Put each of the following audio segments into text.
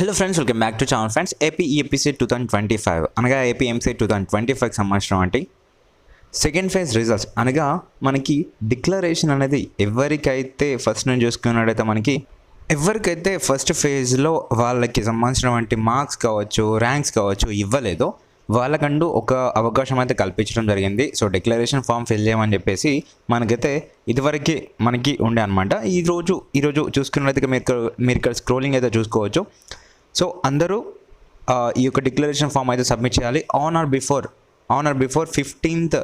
Hello friends welcome back to channel friends AP EAPC two thousand twenty five అనగా AP MC two thousand twenty ఫైవ్కి సంబంధించిన వంటి second phase results అనగా మనకి declaration అనేది ఎవరికైతే ఫస్ట్ నుంచి చూసుకున్నట్టయితే మనకి ఎవరికైతే ఫస్ట్ ఫేజ్లో వాళ్ళకి సంబంధించినటువంటి మార్క్స్ కావచ్చు ర్యాంక్స్ కావచ్చు ఇవ్వలేదో వాళ్ళకంటూ ఒక అవకాశం అయితే కల్పించడం జరిగింది. సో డిక్లరేషన్ ఫామ్ ఫిల్ చేయమని చెప్పేసి మనకైతే ఇదివరకే మనకి ఉండే అనమాట ఈరోజు ఈరోజు చూసుకున్నట్లయితే మీరు మీరు ఇక్కడ స్క్రోలింగ్ అయితే చూసుకోవచ్చు. సో అందరూ ఈ యొక్క డిక్లరేషన్ ఫామ్ అయితే సబ్మిట్ చేయాలి. On or before on or before fifteenth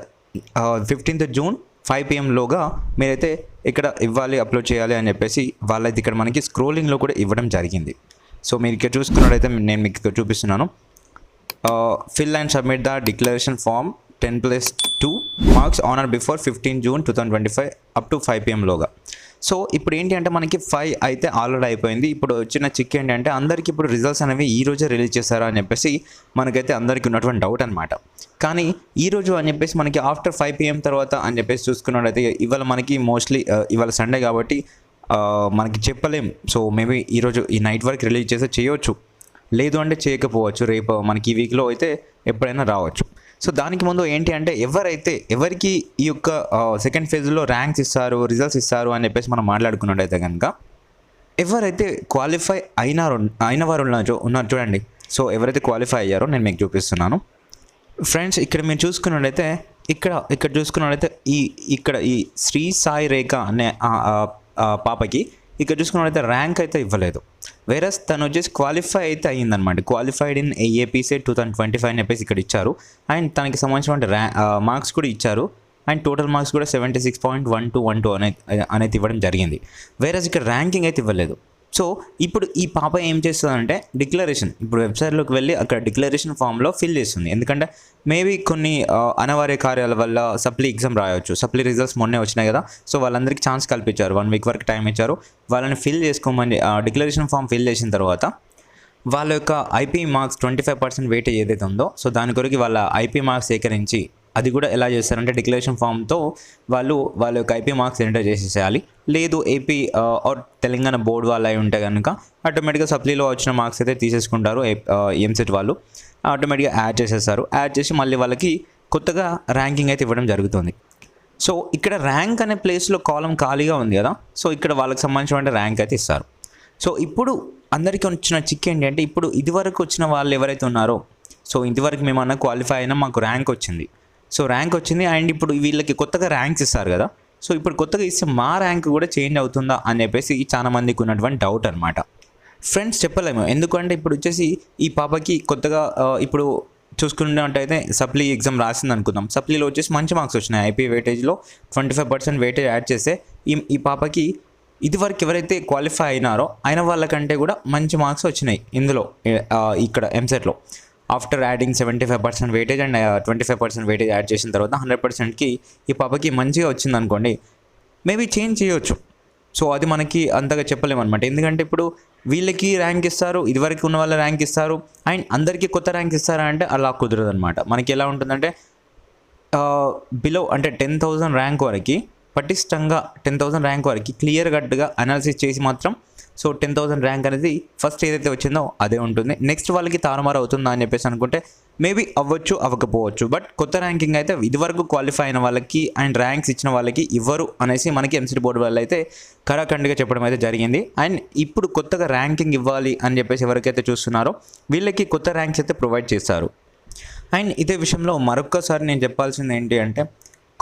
fifteenth June five పిఎంలోగా మీరైతే ఇక్కడ ఇవ్వాలి అప్లోడ్ చేయాలి అని చెప్పేసి వాళ్ళైతే ఇక్కడ మనకి స్క్రోలింగ్లో కూడా ఇవ్వడం జరిగింది. సో మీరు ఇక్కడ చూసుకున్నట్టయితే నేను మీకు ఇక్కడ చూపిస్తున్నాను. Fill and submit the declaration form ten plus two marks on or before fifteen June two thousand twenty five up to five పిఎంలోగా so ఇప్పుడు ఏంటి అంటే మనకి ఫైవ్ అయితే ఆల్రెడీ అయిపోయింది. ఇప్పుడు వచ్చిన చిక్ ఏంటంటే అందరికీ ఇప్పుడు రిజల్ట్స్ అనేవి ఈ రోజే రిలీజ్ చేశారా అని చెప్పేసి మనకైతే అందరికీ ఉన్నటువంటి డౌట్ అనమాట కానీ ఈ రోజు అని చెప్పేసి మనకి ఆఫ్టర్ ఫైవ్ పిఎం తర్వాత అని చెప్పేసి చూసుకున్నట్టయితే ఇవాళ మనకి మోస్ట్లీ uh, ఇవాళ సండే కాబట్టి uh, మనకి చెప్పలేం. సో మేబీ ఈరోజు ఈ నైట్ వరకు రిలీజ్ చేస్తే చేయొచ్చు. లేదు అంటే చేయకపోవచ్చు. రేపు మనకి ఈ వీక్లో అయితే ఎప్పుడైనా రావచ్చు. సో దానికి ముందు ఏంటి అంటే ఎవరైతే ఎవరికి ఈ యొక్క సెకండ్ ఫేజ్లో ర్యాంక్స్ ఇస్తారు రిజల్ట్స్ ఇస్తారు అని చెప్పేసి మనం మాట్లాడుకున్నట్టయితే కనుక ఎవరైతే క్వాలిఫై అయినారు అయిన వారు ఉన్నారు ఉన్నారు చూడండి. సో ఎవరైతే క్వాలిఫై అయ్యారో నేను మీకు చూపిస్తున్నాను. ఫ్రెండ్స్ ఇక్కడ మీరు చూసుకున్నట్లయితే ఇక్కడ ఇక్కడ చూసుకున్నట్లయితే ఈ ఇక్కడ ఈ శ్రీ సాయి రేఖ అనే పాపకి ఇక్కడ చూసుకున్నట్లయితే ర్యాంక్ అయితే ఇవ్వలేదు. వేరే తను వచ్చేసి క్వాలిఫై అయితే అయ్యిందనమాట qualified in AAPC two thousand twenty five అని చెప్పేసి ఇక్కడ ఇచ్చారు. అండ్ తనకి సంబంధించిన ర్యా మార్క్స్ కూడా ఇచ్చారు. అండ్ టోటల్ మార్క్స్ కూడా seventy six point one two one two అనేది అనేది ఇవ్వడం జరిగింది. వేరే ఇక్కడ ర్యాంకింగ్ అయితే ఇవ్వలేదు. సో ఇప్పుడు ఈ పాప ఏం చేస్తుందంటే డిక్లరేషన్. ఇప్పుడు వెబ్సైట్లోకి వెళ్ళి అక్కడ డిక్లరేషన్ ఫామ్లో ఫిల్ చేస్తుంది. ఎందుకంటే మేబీ కొన్ని అనవార్య అనివార్య కార్యాల వల్ల సప్లీ ఎగ్జామ్ రాయొచ్చు. సప్లీ రిజల్ట్స్ మొన్నే వచ్చినాయి కదా. సో వాళ్ళందరికీ ఛాన్స్ కల్పించారు. వన్ వీక్ వరకు టైం ఇచ్చారు. వాళ్ళని ఫిల్ చేసుకోమని డిక్లరేషన్ ఫామ్ ఫిల్ చేసిన తర్వాత వాళ్ళ యొక్క IP marks twenty five percent weightage ఏదైతే ఉందో సో దాని కొరకు వాళ్ళ ఐపీ మార్క్స్ సేకరించి అది కూడా ఎలా చేస్తారంటే డిక్లరేషన్ ఫామ్తో వాళ్ళు వాళ్ళ యొక్క ఐపీ మార్క్స్ ఎంటర్ చేసేసేయాలి. లేదు AP are uh, Telangana board వాళ్ళు అయి ఉంటే కనుక ఆటోమేటిక్గా సప్లీలో వచ్చిన మార్క్స్ అయితే తీసేసుకుంటారు ఎంసెట్ uh, వాళ్ళు. ఆటోమేటిక్గా యాడ్ చేసేస్తారు. యాడ్ చేసి మళ్ళీ వాళ్ళకి కొత్తగా ర్యాంకింగ్ అయితే ఇవ్వడం జరుగుతుంది. సో ఇక్కడ ర్యాంక్ అనే ప్లేస్లో కాలం ఖాళీగా ఉంది కదా. సో ఇక్కడ వాళ్ళకి సంబంధించిన ర్యాంక్ అయితే ఇస్తారు. సో ఇప్పుడు అందరికీ వచ్చిన చిక్ ఏంటి అంటే ఇప్పుడు ఇదివరకు వచ్చిన వాళ్ళు ఎవరైతే ఉన్నారో సో ఇంతవరకు మేమన్నా క్వాలిఫై అయినా మాకు ర్యాంక్ వచ్చింది. సో ర్యాంక్ వచ్చింది. అండ్ ఇప్పుడు వీళ్ళకి కొత్తగా ర్యాంక్స్ ఇస్తారు కదా. సో ఇప్పుడు కొత్తగా ఇస్తే మా ర్యాంక్ కూడా చేంజ్ అవుతుందా అని చెప్పేసి చాలా మందికి ఉన్నటువంటి డౌట్ అనమాట ఫ్రెండ్స్ చెప్పలేము. ఎందుకంటే ఇప్పుడు వచ్చేసి ఈ పాపకి కొత్తగా ఇప్పుడు చూసుకున్నట్టయితే సప్లీ ఎగ్జామ్ రాసింది అనుకుందాం. సప్లీలో వచ్చేసి మంచి మార్క్స్ వచ్చినాయి. IP వెయిటేజ్లో twenty five percent weightage add చేస్తే ఈ ఈ పాపకి ఇదివరకు ఎవరైతే క్వాలిఫై అయినారో అయిన వాళ్ళకంటే కూడా మంచి మార్క్స్ వచ్చినాయి ఇందులో ఇక్కడ ఎంసెట్లో after adding seventy five percent weightage and twenty five percent weightage add చేసిన తర్వాత హండ్రెడ్ పర్సెంట్కి ఈ పాపకి మంచిగా వచ్చింది అనుకోండి మేబీ చేంజ్ చేయొచ్చు. సో అది మనకి అంతగా చెప్పలేము అనమాట ఎందుకంటే ఇప్పుడు వీళ్ళకి ర్యాంక్ ఇస్తారు ఇదివరకు ఉన్న వాళ్ళ ర్యాంక్ ఇస్తారు అండ్ అందరికీ కొత్త ర్యాంక్ ఇస్తారా అంటే అలా కుదరదు అనమాట మనకి ఎలా ఉంటుందంటే బిలో అంటే టెన్ థౌజండ్ ర్యాంక్ వరకు పటిష్టంగా టెన్ థౌసండ్ ర్యాంక్ వరకు క్లియర్ కట్గా అనాలిసిస్ చేసి మాత్రం సో టెన్ థౌసండ్ ర్యాంక్ అనేది ఫస్ట్ ఏదైతే వచ్చిందో అదే ఉంటుంది. నెక్స్ట్ వాళ్ళకి తారుమారు అవుతుందా అని చెప్పేసి అనుకుంటే మేబీ అవ్వచ్చు అవ్వకపోవచ్చు. బట్ కొత్త ర్యాంకింగ్ అయితే ఇదివరకు క్వాలిఫై అయిన వాళ్ళకి అండ్ ర్యాంక్స్ ఇచ్చిన వాళ్ళకి ఇవ్వరు అనేసి మనకి ఎంసీటీ బోర్డు వాళ్ళు అయితే కరాఖండ్గా చెప్పడం అయితే జరిగింది. అండ్ ఇప్పుడు కొత్తగా ర్యాంకింగ్ ఇవ్వాలి అని చెప్పేసి ఎవరికైతే చూస్తున్నారో వీళ్ళకి కొత్త ర్యాంక్స్ అయితే ప్రొవైడ్ చేస్తారు అండ్ ఇదే విషయంలో మరొక్కసారి నేను చెప్పాల్సింది ఏంటి అంటే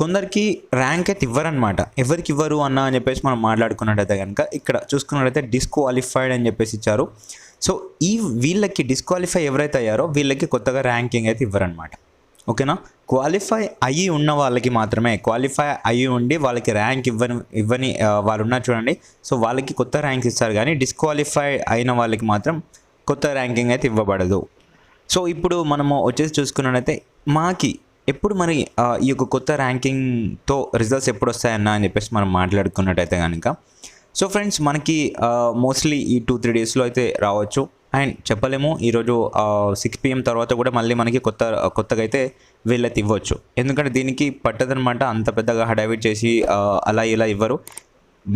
కొందరికి ర్యాంక్ అయితే ఇవ్వరనమాట ఎవరికి ఇవ్వరు అన్న అని చెప్పేసి మనం మాట్లాడుకున్నట్టయితే కనుక ఇక్కడ చూసుకున్నట్టయితే డిస్క్వాలిఫైడ్ అని చెప్పేసి ఇచ్చారు. సో ఈ వీళ్ళకి డిస్క్వాలిఫై ఎవరైతే అయ్యారో వీళ్ళకి కొత్తగా ర్యాంకింగ్ అయితే ఇవ్వరనమాట ఓకేనా? క్వాలిఫై అయ్యి ఉన్న వాళ్ళకి మాత్రమే క్వాలిఫై అయ్యి ఉండి వాళ్ళకి ర్యాంక్ ఇవ్వని ఇవ్వని వాళ్ళు ఉన్నారు చూడండి. సో వాళ్ళకి కొత్త ర్యాంక్ ఇస్తారు కానీ డిస్క్వాలిఫై అయిన వాళ్ళకి మాత్రం కొత్త ర్యాంకింగ్ అయితే ఇవ్వబడదు. సో ఇప్పుడు మనము వచ్చేసి చూసుకున్నట్టయితే మాకి ఎప్పుడు మరి ఈ యొక్క కొత్త ర్యాంకింగ్తో రిజల్ట్స్ ఎప్పుడు వస్తాయన్న అని చెప్పేసి మనం మాట్లాడుకున్నట్టయితే కనుక సో ఫ్రెండ్స్ మనకి మోస్ట్లీ ఈ టూ త్రీ డేస్లో అయితే రావచ్చు. అండ్ చెప్పలేము ఈరోజు సిక్స్ పిఎం తర్వాత కూడా మళ్ళీ మనకి కొత్త కొత్తగా అయితే వీళ్ళైతే ఇవ్వచ్చు ఎందుకంటే దీనికి పట్టదనమాట అంత పెద్దగా హడావిట్ చేసి అలా ఇలా ఇవ్వరు.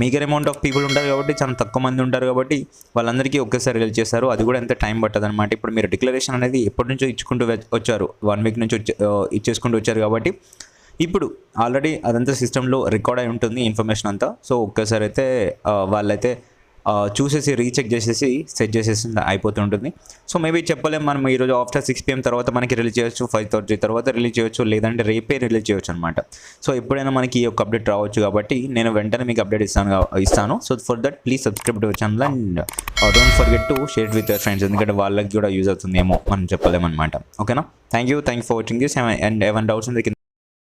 మేజర్ అమౌంట్ ఆఫ్ పీపుల్ ఉంటారు కాబట్టి చాలా తక్కువ మంది ఉంటారు కాబట్టి వాళ్ళందరికీ ఒకేసారి రిలీజ్ చేస్తారు. అది కూడా ఎంత టైం పట్టదు అనమాట ఇప్పుడు మీరు డిక్లరేషన్ అనేది ఎప్పటి నుంచో ఇచ్చుకుంటూ వచ్చారు. వన్ వీక్ నుంచి ఇచ్చేసుకుంటూ వచ్చారు కాబట్టి ఇప్పుడు ఆల్రెడీ అదంతా సిస్టంలో రికార్డ్ అయి ఉంటుంది ఇన్ఫర్మేషన్ అంతా. సో ఒక్కసారి అయితే వాళ్ళైతే చూసేసి రీచెక్ చేసేసి సెట్ చేసేసి అయిపోతుంటుంది సో మేబీ చెప్పలేం మనం ఈరోజు ఆఫ్టర్ సిక్స్ పిఎం తర్వాత మనకి రిలీజ్ చేయొచ్చు ఫైవ్ థర్టీ తర్వాత రిలీజ్ చేయొచ్చు లేదంటే రేపే రిలీజ్ చేయొచ్చు అనమాట సో ఎప్పుడైనా మనకి ఈ యొక్క అప్డేట్ రావచ్చు కాబట్టి నేను వెంటనే మీకు అప్డేట్ ఇస్తాను ఇస్తాను. So for that please subscribe to channel and don't forget to share with your friends ఎందుకంటే వాళ్ళకి కూడా యూజ్ అవుతుందేమో మనం చెప్పలేమన్నమాట. ఓకేనా? Thank you thank for watching this and even doubts